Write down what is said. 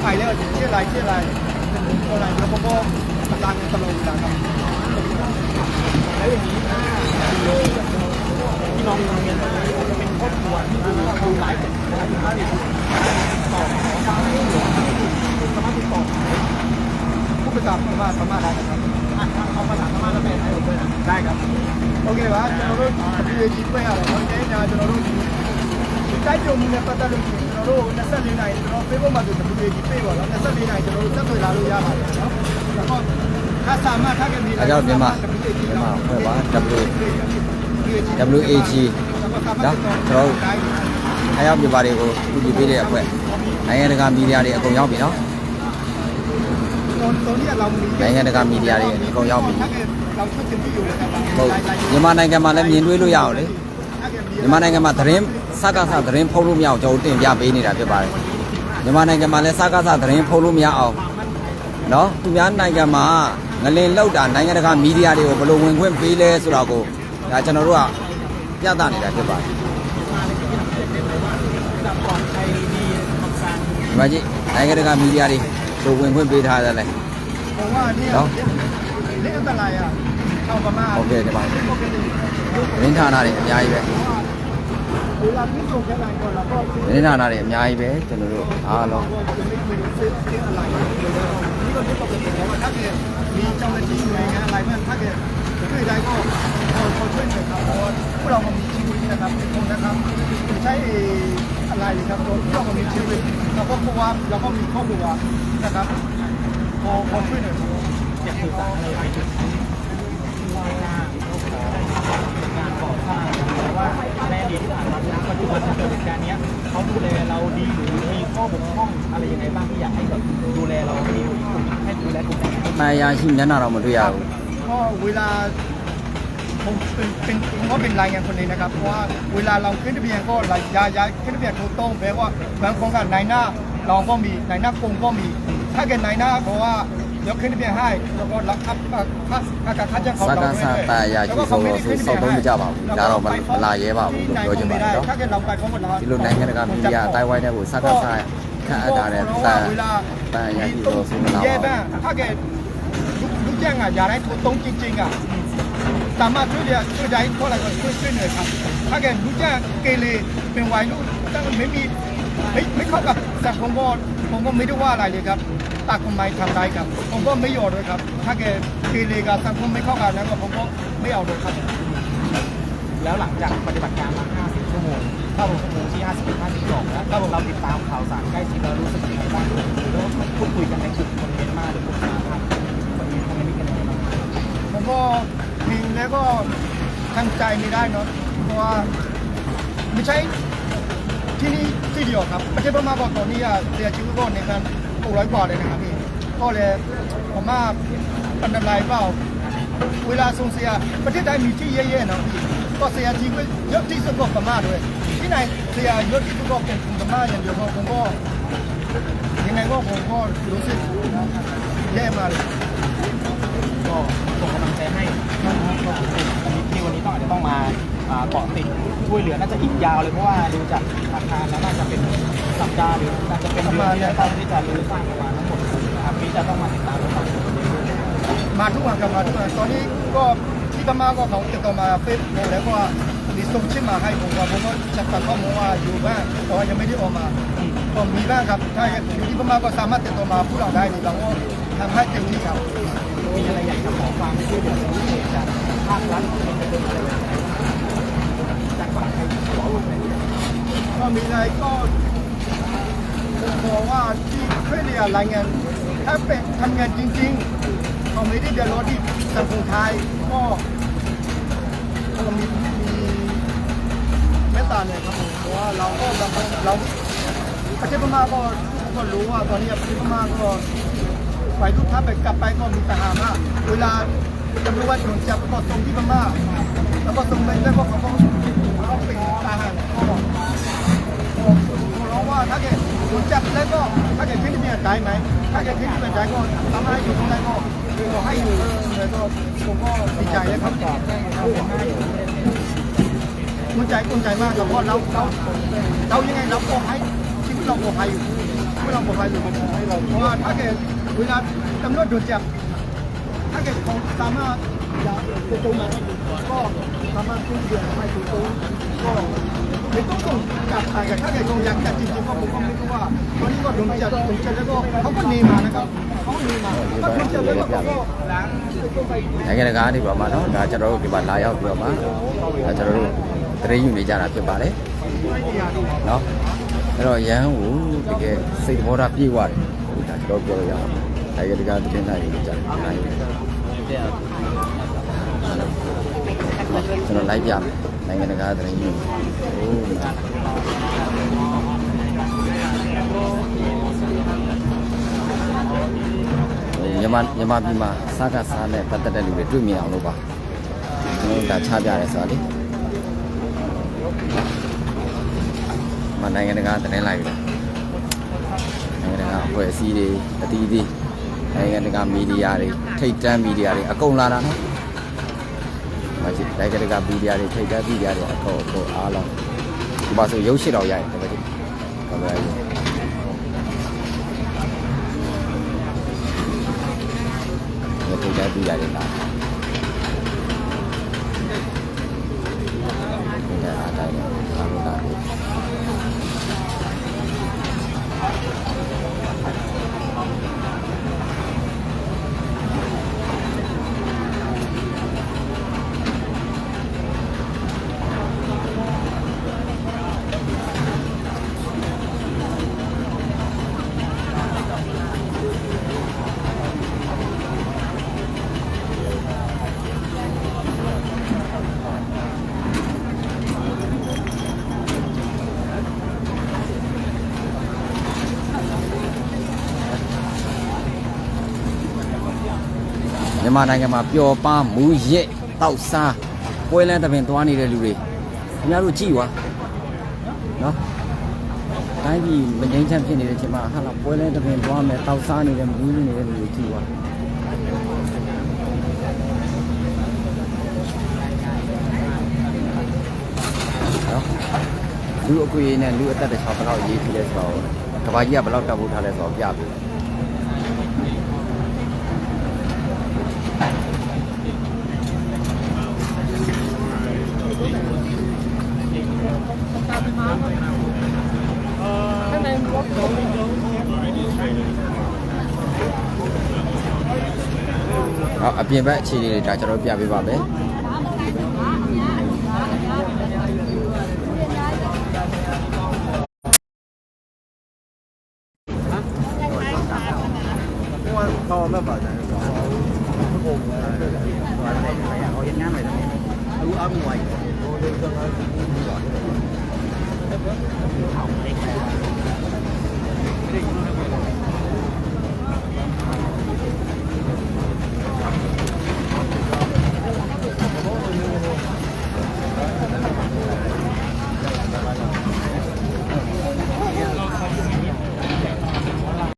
ใครเนี่ยชื่ออะไรชื่ออะไรอะไรแล้วก็ก็กำลังตลุมกัครับแล้วอย่างนี้ที่น้องเรียนจะเป็นครอบครัวที่ดูดูหลายคนนะครับต่อสามารถติดต่อผู้ประกอบการสามารถได้ครับเอาภาษาสามารถแล้วเป็นไทยผมด้วยนะได้ครับโอเควะจะเราดูดีไปอะไรเราเนี่จะเราดูดีใกล้จมเนี่ยพัฒนาดู တို့24နာရီကျွန်တော် Facebook မှာဆို WG ပေးပါတော့24နာရီကျွန်တော်တို့ဆက်သွယ်လာလို့ရပါတယ်နော်ဟုတ်ကဲ့ခါစာမထပ်ကနေအဲကြောင့်မြန်မာမြန်မာဟုတ်ပါ W WAG နော်ကျွန်တော်တို့အားရောက်ပြပါတွေကိုကူညီပေးတဲ့အဖွဲ့နိုင်ငံတကာမီဒီယာတွေအကုန်ရောက်ပြီနော်နိုင်ငံတကာမီဒီယာတွေအကုန်ရောက်ပြီဟုတ်မြန်မာနိုင်ငံမှာလည်းမြင်တွေ့လို့ရအောင်လေ မြန်မာနိုင်ငံမှာသတင်းစကားစသတင်းဖုံးလို့မရအောင်ကျွန်တော်တင်ပြပေးနေတာဖြစ်ပါတယ်မြန်မာနိုင်ငံမှာလည်းစကားစသတင်းဖုံးလို့မရအောင်နော်သူများနိုင်ငံမှာငလင်လောက်တာနိုင်ငံတကာမီဒီယာတွေကိုဘယ်လိုဝင်ခွင့်ပေးလဲဆိုတော့ကိုဒါကျွန်တော်တို့ကပြသနေတာဖြစ်ပါတယ် จะปลอดภัยดีต่อการ ဒီမှာကြည့်နိုင်ငံတကာမီဒီယာတွေဘယ်လိုဝင်ခွင့်ပေးထားတယ်လဲ ผมว่าเนี่ยเรื่องอันตรายอ่ะชาวพม่า ဟုတ်ကဲ့ဒီမှာသတင်းဌာနတွေအများကြီးပဲ เวลาที่ส่งแค่ไหนก่อนเราก็ သတင်းဌာနတွေအများကြီးပဲကျွန်တော်တို့အားလုံး จะไม่คุยเรื่องเรื่องอะไรนี่ก็ที่ปกติแล้วว่าถ้าเกิดมีเจ้าหน้าที่หน่วยงานอะไรมันถ้าเกิดช่วยได้ก็เขาช่วยหน่อยครับเพราะพวกเรามีชีวิตนะครับทุกคนนะครับไม่ใช่อะไรครับพวกเรามีชีวิตเราก็เพราะว่าเราก็มีครอบครัวนะครับพอพอช่วยหน่อย อยากสื่อสารอะไร ไหน မှန်ရရှိမျက်နှာတော့မတွေ့ရဘူး ก็เวลาผมเป็นเป็นผมก็เป็นรายงานคนนี้นะครับ เพราะว่าเวลาเราขึ้นทะเบียนก็รายย้ายย้ายขึ้นทะเบียนถูกต้องแปลว่าบางคนกับนายหน้าเราก็มีนายหน้ากรมก็มี ถ้าเกิดนายหน้าเพราะว่าเดี๋ยวขึ้นทะเบียนให้แล้วก็รับค่าค่าค่าค่าจ้างเขา စ เรา ကားစတာရရှိဆိုတော့ဆိုစောက်တော့မကြပါဘူးဒါတော့မလာရဲပါဘူးလို့ပြောချင်ပါတယ်နော် ถ้าเกิดเราไปพร้อมกันแล้ว ဒီလိုနိုင်ငံတကာမီဒီယာအတိုင်းဝိုင်းတဲ့ကိုစကားစခန့်အပ်တာတဲ့တန်တန်ရရှိဆိုဆိုမလာ แย่ ပါ บ้าง ဘူး ถ้าเกิดลูก แจ้งอะอย่าได้ถูกต้องจริงๆอะสามารถช่วยเหลือช่วยได้เท่าไหร่ก็ช่วยช่วยหน่อยครับ ถ้าเกิดลูกแจ้งเกเรเป็นวัยรุ่นตั้งไม่มีไม่ไม่เข้ากับสังคมก็ผมก็ไม่ได้ว่าอะไรเลยครับตากฎหมายทำได้ครับ ผมก็ไม่ยอมเลยครับ ถ้าเกิดเกเรกับสังคมไม่เข้ากันแล้วก็ผมก็ไม่เอาเลยครับ แล้วหลังจากปฏิบัติการมา 50 ชั่วโมงเข้าชั่วโมงที่ 51 52แล้วเราติดตามข่าวสารใกล้ชิดเรารู้สึกยังไงบ้างหรือว่าพูดคุยกันในกลุ่มคน ก็พิงแล้วก็ทั้งใจไม่ได้เนาะเพราะว่าไม่ใช่ที่นี่ที่เดียวครับประเทศพม่าก็ตอนนี้อะเสียชีวิตก็ในการหกร้อยกว่าเลยนะครับพี่ก็เลยผมว่าอันตรายเปล่าเวลาส่งเสียประเทศไทยมีที่เยอะๆเนาะพี่ก็เสียชีวิตเยอะที่สุดก็พม่าด้วยที่ไหนเสียเยอะที่สุดก็เป็นพม่าอย่างเดียวผมก็ยังไงก็ผมก็รู้สึกแย่มากเลย ก็ส่งกำลังใจให้ที่วันนี้ต้องอาจจะต้องมาเกาะติดช่วยเหลือน่าจะอีกยาวเลยเพราะว่าดูจากอาคารแล้วน่าจะเป็นสัปดาห์หรืออาจะเป็นเดือนที่จะต้องที่จะรื้อสร้างประมาณทั้งหมดนะครับที่จะต้องมาติดตามและฟังมาทุกวันครับมาทุกวันตอนนี้ก็ที่พม่าก็เขาติดต่อมาเฟซบุ๊กแล้วก็มีส่งชื่อมาให้ผมว่าผมก็จัดการข้อมูลว่าอยู่บ้างแต่ว่ายังไม่ได้ออกมาก็มีบ้างครับถ้าอยู่ที่พม่าก็สามารถติดต่อมาพวกเราได้นี่เราก็ทำให้เต็มที่ครับ มีอะไรอยากจะขอความช่วยเหลือพิเศษจากภาครัฐเป็นอะไรจากฝั่งไทยขอร่วมเลยก็มีอะไรก็ผมบอกว่าที่ช่วยเหลือรายงานถ้าเป็นทำงานจริงๆเขาไม่ได้เดือดร้อนที่สังคมไทยก็ก็มีมีเมตตาเลยครับผมเพราะว่าเราก็บาเราประเทศพม่าก็ทุก็รู้ว่าตอนนี้ประเทศพม่าก็ ไปทุกท่าไปกลับไปก็มีทหามากเวลาตำรวจโดนจับก็ส่งที่พม่าแล้วก็ส่งไปแล้วก็เขาก็เขาเป็นทหารก็บอกร้องว่าถ้าเกิดโดนจับแล้วก็ถ้าเกิดที่นี่มีใจไหมถ้าเกิดที่นี่มีใจก็ทำให้อยู่ตรงไหนก็ก็ให้อยู่เลยก็ผมก็ดีใจเลยครับภูมิใจภูมิใจมากครับเพราะเราเราเรายังไงเราก็ให้ชีวิตเราปลอดภัยอยู่เวไม่ต้องบอกใครเลยเพราะว่าถ้าเกิด เวลาตำรวจโดนจับถ้าเกิดเขาสามารถอย่าจะจงมาก็สามารถขึ้นเดือนไม่ถูกต้องก็ไม่ต้องส่งจับใครกันถ้าเกิดคงอยากจับจริงๆก็ผมก็ไม่รู้ว่าตอนนี้ก็โดนจับโดนจับแล้วก็เขาก็หนีมานะครับเขาหนีมาก็โดนจับแล้วก็เขาก็ နိုင်ငံတကာကနေပြီးတော့မှเนาะဒါကျွန်တော်တို့ဒီမှာလာရောက်ပြီးတော့မှဒါကျွန်တော်တို့တရင်ယူနေကြတာဖြစ်ပါတယ်เนาะအဲ့တော့ရန်ကိုတကယ်စိတ်သဘောထားပြေဝတယ်ဒါကျွန်တော်ပြောရအောင် နိုင်ငံတကာတင်နိုင်နေကြတယ်နိုင်တယ်ကျွန်တော်လိုက်ပြမယ်နိုင်ငံတကာတရင်ယူဟိုးမြန်မာမြန်မာပြည်မှာစားကစားနဲ့ပတ်သက်တဲ့လူတွေတွေ့မြင်အောင်လုပ်ပါကျွန်တော်တို့ဒါချပြရဲဆိုတာလေမနိုင်ငံတကာတင်လိုက်ပြီနိုင်ငံတကာအဖွဲ့အစည်းတွေအသီးသီး နိုင်ငံတကာမီဒီယာတွေထိတ်တန်းမီဒီယာတွေအကုန်လာတာနော်မကြည့်နိုင်ငံတကာမီဒီယာတွေထိတ်တန်းမီဒီယာတွေအကုန်အကုန်အားလုံးဒီပါဆိုရုပ်ရှိတော်ရိုက်တယ်မကြည့်ကဘာလဲဒီထိတ်တဲ့ပြရတယ်လားဒီကအားတိုင်းအားလုံးတာ မြန်မာနိုင်ငံမှာပျော်ပါမူရက်တောက်စားပွဲလန်းတပင်သွားနေတဲ့လူတွေခင်ဗျားတို့ကြည့်ွာနော်တိုင်းပြည်မငြိမ်းချမ်းဖြစ်နေတဲ့အချိန်မှာဟာလာပွဲလန်းတပင်သွားမယ်တောက်စားနေတဲ့မူးနေတဲ့လူတွေကြည့်ွာနော်လူအခွေနဲ့လူအသက်တစ်ချောင်းဘယ်လောက်ရေးထီးလဲဆိုတော့ကဘာကြီးကဘယ်လောက်တက်ဖို့ထားလဲဆိုတော့ပြပြီ ဟောအပြင်ဘက်အခြေအနေတွေဒါကျွန်တော်ပြပေးပါမယ်တော့မပါတယ်ဘုံဘာလဲဟောရင်းနားမယ်အခုအမှုဝိုင်းဟိုလေကတော့ဒီလိုပါ